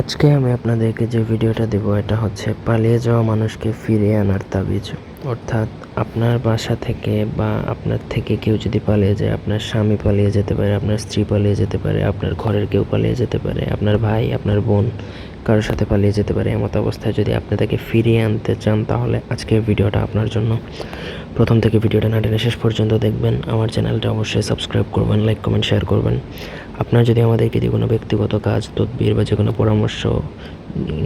আজকে আমি আপনাদেরকে যে ভিডিওটা দেবো, এটা হচ্ছে পালিয়ে যাওয়া মানুষকে ফিরিয়ে আনার তাবিজ। অর্থাৎ আপনার বাসা থেকে বা আপনার থেকে কেউ যদি পালিয়ে যায়, আপনার স্বামী পালিয়ে যেতে পারে, আপনার স্ত্রী পালিয়ে যেতে পারে, আপনার ঘরের কেউ পালিয়ে যেতে পারে, আপনার ভাই, আপনার বোন কারোর সাথে পালিয়ে যেতে পারে, এমত অবস্থায় যদি আপনি তাকে ফিরিয়ে আনতে চান, তাহলে আজকের ভিডিওটা আপনার জন্য। প্রথম থেকে ভিডিওটা না টেনে শেষ পর্যন্ত দেখবেন। আমার চ্যানেলটা অবশ্যই সাবস্ক্রাইব করবেন, লাইক, কমেন্ট, শেয়ার করবেন। আপনার যদি আমাদেরকে দিয়ে কোনো ব্যক্তিগত কাজ, তদবির বা যে কোনো পরামর্শ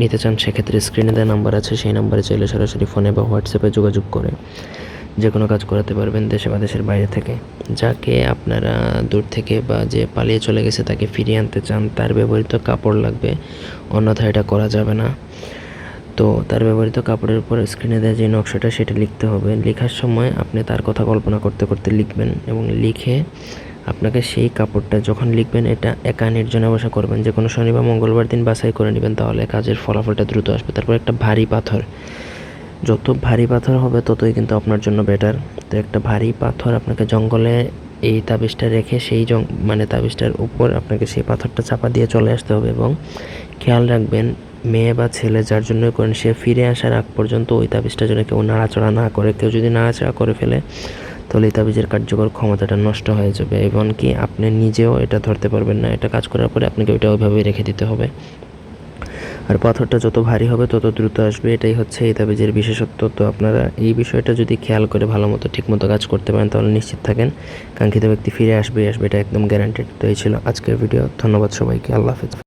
নিতে চান, সেক্ষেত্রে স্ক্রিনে দেওয়া নাম্বার আছে, সেই নাম্বারে চাইলে সরাসরি ফোনে বা হোয়াটসঅ্যাপে যোগাযোগ করে। যে কোনো কাজ করাতে পারবেন দেশে বা দেশের বাইরে থেকে। যাকে আপনারা দূর থেকে বা যে পালিয়ে চলে গেছে তাকে ফিরিয়ে আনতে চান, তার ব্যবহৃত কাপড় লাগবে। অন্যথায় এটা করা যাবে না। তো তার ব্যবহৃত কাপড়ের উপর স্ক্রিনে দেওয়া যে নকশাটা, সেটা লিখতে হবে। লেখার সময় আপনি তার কথা কল্পনা করতে করতে লিখবেন এবং লিখে আপনাকে সেই কাপড়টা যখন লিখবেন, এটা একা নির্জনে বসে করবেন। যে কোনো শনি বা মঙ্গলবার দিন বাছাই করে নেবেন, তাহলে কাজের ফলাফলটা দ্রুত আসবে। তারপর একটা ভারী পাথর। যত ভারী পাথর হবে, ততই কিন্তু আপনার জন্য বেটার তো একটা ভারী পাথর আপনাকে জঙ্গলে এই তাবিজটা রেখে সেই জং মানে তাবিজটার উপর আপনাকে সেই পাথরটা চাপা দিয়ে চলে আসতে হবে এবং খেয়াল রাখবেন, মেয়ে বা ছেলে যার জন্য করেন, সে ফিরে আসার আগ পর্যন্ত ওই তাবিজটা যেন কেউ নাড়াচড়া না করে, কেউ যদি নাড়াচাড়া করে ফেলে, তাহলে এই তাবিজের কার্যকর ক্ষমতাটা নষ্ট হয়ে যাবে। এমনকি আপনি নিজেও এটা ধরতে পারবেন না, এটা কাজ করার পরে আপনাকে ওইটা ওইভাবেই রেখে দিতে হবে। আর পাথরটা যত ভারী হবে, তত দ্রুত আসবে। এটাই হচ্ছে এই তাবিজের বিশেষত্ব। তো আপনারা এই বিষয়টা যদি খেয়াল করে ভালো মতো ঠিক মতো কাজ করতে পারেন, তাহলে নিশ্চিত থাকেন। কাঙ্ক্ষিত ব্যক্তি ফিরে আসবে আসবে এটা একদম গ্যারান্টেড তো এই ছিল আজকের ভিডিও ধন্যবাদ সবাইকে। আল্লাহ হাফিজ।